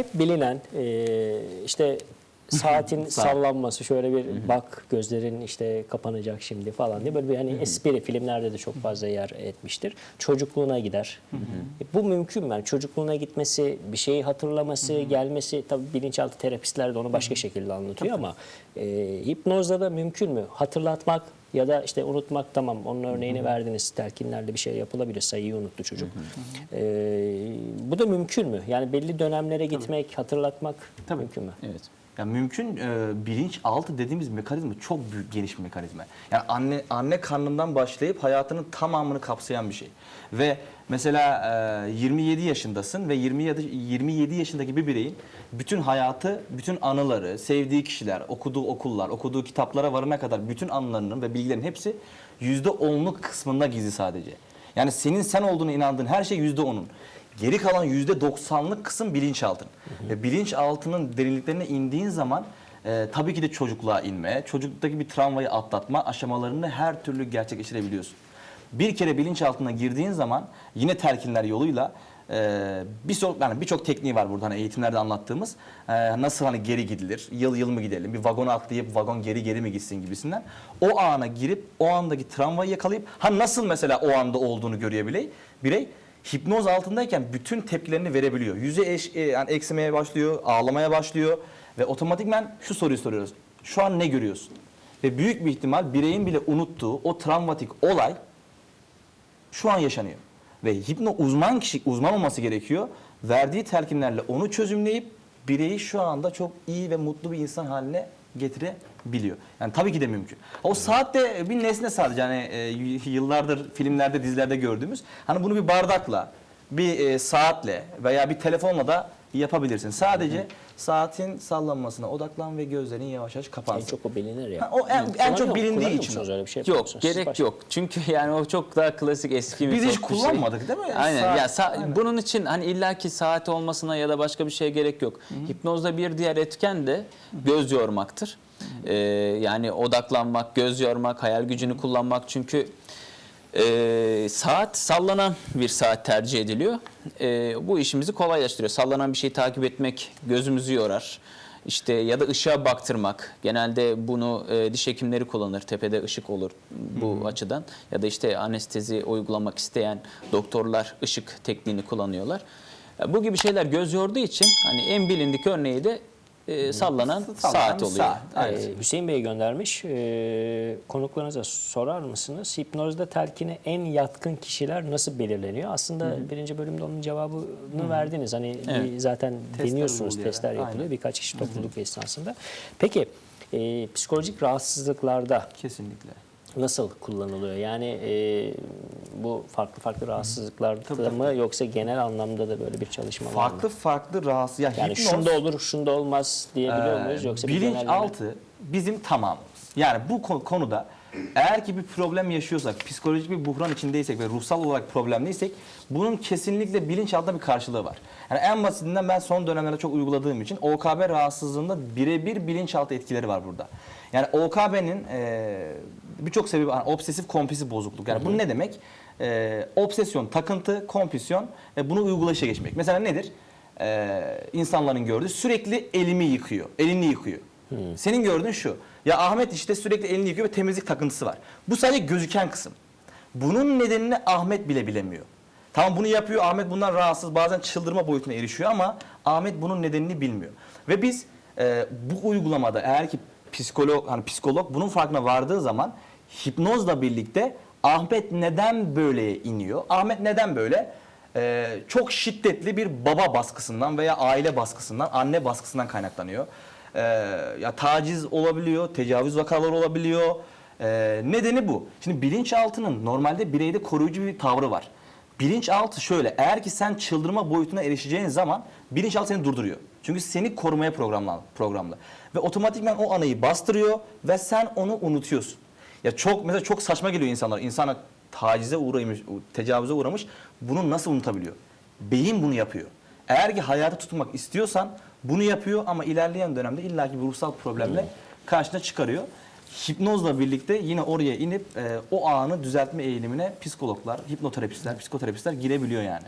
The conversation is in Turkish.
hep bilinen e, işte saatin sallanması şöyle bir bak gözlerin işte kapanacak şimdi falan diye böyle bir hani espri filmlerde de çok fazla yer etmiştir. Çocukluğuna gider. E, Bu mümkün mü? Yani çocukluğuna gitmesi, bir şeyi hatırlaması, gelmesi tabii bilinçaltı terapistler de onu başka şekilde anlatıyor ama e, hipnozda da mümkün mü? Hatırlatmak ya da işte unutmak tamam onun örneğini verdiniz telkinlerle bir şey yapılabilir sayıyı unuttu çocuk. E, bu da mümkün mü? Yani belli dönemlere gitmek, hatırlatmak mümkün mü? Evet. Ya mümkün e, bilinçaltı dediğimiz mekanizma çok büyük geniş bir mekanizma. Yani anne anne karnından başlayıp hayatının tamamını kapsayan bir şey. Ve mesela e, 27 yaşındasın ve 27 27 yaşındaki bir bireyin bütün hayatı, bütün anıları, sevdiği kişiler, okuduğu okullar, okuduğu kitaplara varana kadar bütün anılarının ve bilgilerin hepsi %10'luk kısmında gizli sadece. Yani senin sen olduğunu inandığın her şey %10'un. Geri kalan %90'lık kısım bilinçaltın. Ve bilinçaltının derinliklerine indiğin zaman e, tabii ki de çocukluğa inme, çocukluktaki bir travmayı atlatma aşamalarını her türlü gerçekleştirebiliyorsun. Bir kere bilinçaltına girdiğin zaman yine telkinler yoluyla e, birçok yani birçok tekniği var burada hani eğitimlerde anlattığımız. E, nasıl hani geri gidilir, yıl yıl mı gidelim, bir vagona atlayıp vagon geri geri mi gitsin gibisinden. O ana girip o andaki travmayı yakalayıp ha nasıl mesela o anda olduğunu görebiley birey hipnoz altındayken bütün tepkilerini verebiliyor. Yüzü eş, e, yani eksimeye başlıyor, ağlamaya başlıyor ve otomatikmen şu soruyu soruyoruz. Şu an ne görüyorsun? Ve büyük bir ihtimal bireyin bile unuttuğu o travmatik olay şu an yaşanıyor. Ve hipno uzman kişi uzman olması gerekiyor. Verdiği telkinlerle onu çözümleyip bireyi şu anda çok iyi ve mutlu bir insan haline getirebiliyor. Yani tabii ki de mümkün. O saat de bir nesne sadece hani e, yıllardır filmlerde dizilerde gördüğümüz. Hani bunu bir bardakla, bir e, saatle veya bir telefonla da yapabilirsin. Sadece saatin sallanmasına odaklan ve gözlerin yavaş yavaş En kapansın. çok o bilinir ya. Ha, o en- en çok Kullanıyor- bilindiği için öyle bir şey Yok gerek başka- yok. Çünkü yani o çok daha klasik eski bir Biz hiç bir kullanmadık değil mi? Aynen. Saat- ya sa- aynen. bunun için hani illaki saat olmasına ya da başka bir şeye gerek yok. Hipnozda bir diğer etken de göz yormaktır. Ee, yani odaklanmak, göz yormak, hayal gücünü kullanmak çünkü e, saat sallanan bir saat tercih ediliyor. E, bu işimizi kolaylaştırıyor. Sallanan bir şeyi takip etmek gözümüzü yorar. İşte ya da ışığa baktırmak. Genelde bunu e, diş hekimleri kullanır. Tepede ışık olur bu açıdan. Ya da işte anestezi uygulamak isteyen doktorlar ışık tekniğini kullanıyorlar. Bu gibi şeyler göz yorduğu için hani en bilindik örneği de e, sallanan Sallanan saat oluyor. saat, Evet. Ee, Hüseyin Bey göndermiş. Ee, konuklarınıza sorar mısınız? Hipnozda telkine en yatkın kişiler nasıl belirleniyor? Aslında birinci bölümde onun cevabını verdiniz. Hani Evet. zaten Testler dinliyorsunuz, oluyor. testler yapılıyor. Aynen. Birkaç kişi topluluk esnasında. Peki e, psikolojik rahatsızlıklarda Kesinlikle. Nasıl kullanılıyor? Yani e, bu farklı farklı rahatsızlıklarda Tabii, tabii. mı yoksa genel anlamda da böyle bir çalışma var mı? Farklı farklı rahatsız. Ya Yani hipnoz- şunda olur, şunda olmaz diyebiliyor Ee, muyuz? Yoksa bilinçaltı bizim tamamımız. Yani bu ko- konuda eğer ki bir problem yaşıyorsak, psikolojik bir buhran içindeysek ve ruhsal olarak problemliysek bunun kesinlikle bilinçaltında bir karşılığı var. Yani en basitinden ben son dönemlerde çok uyguladığım için OKB rahatsızlığında birebir bilinçaltı etkileri var burada. Yani OKB'nin e, birçok sebebi hani obsesif kompulsif bozukluk. Yani bu ne demek? E, obsesyon, takıntı, kompulsyon e, bunu uygulayışa geçmek. Mesela nedir? e, insanların gördüğü sürekli elimi yıkıyor, elini yıkıyor. Senin gördüğün şu. Ya Ahmet işte sürekli elini yıkıyor ve temizlik takıntısı var. Bu sadece gözüken kısım. Bunun nedenini Ahmet bile bilemiyor. Tamam bunu yapıyor Ahmet bundan rahatsız bazen çıldırma boyutuna erişiyor ama Ahmet bunun nedenini bilmiyor. Ve biz e, bu uygulamada eğer ki psikolog hani psikolog bunun farkına vardığı zaman hipnozla birlikte Ahmet neden böyle iniyor? Ahmet neden böyle? Ee, çok şiddetli bir baba baskısından veya aile baskısından, anne baskısından kaynaklanıyor. Ee, ya taciz olabiliyor, tecavüz vakaları olabiliyor. Ee, nedeni bu. Şimdi bilinçaltının normalde bireyde koruyucu bir tavrı var. Bilinçaltı şöyle, eğer ki sen çıldırma boyutuna erişeceğin zaman bilinçaltı seni durduruyor. Çünkü seni korumaya programlı. programlı. Ve otomatikman o anayı bastırıyor ve sen onu unutuyorsun. Ya çok mesela çok saçma geliyor insanlar. İnsana tacize uğramış, tecavüze uğramış. Bunu nasıl unutabiliyor? Beyin bunu yapıyor. Eğer ki hayatı tutmak istiyorsan bunu yapıyor ama ilerleyen dönemde illaki bir ruhsal problemle karşına çıkarıyor. Hipnozla birlikte yine oraya inip e, o anı düzeltme eğilimine psikologlar, hipnoterapistler, psikoterapistler girebiliyor yani.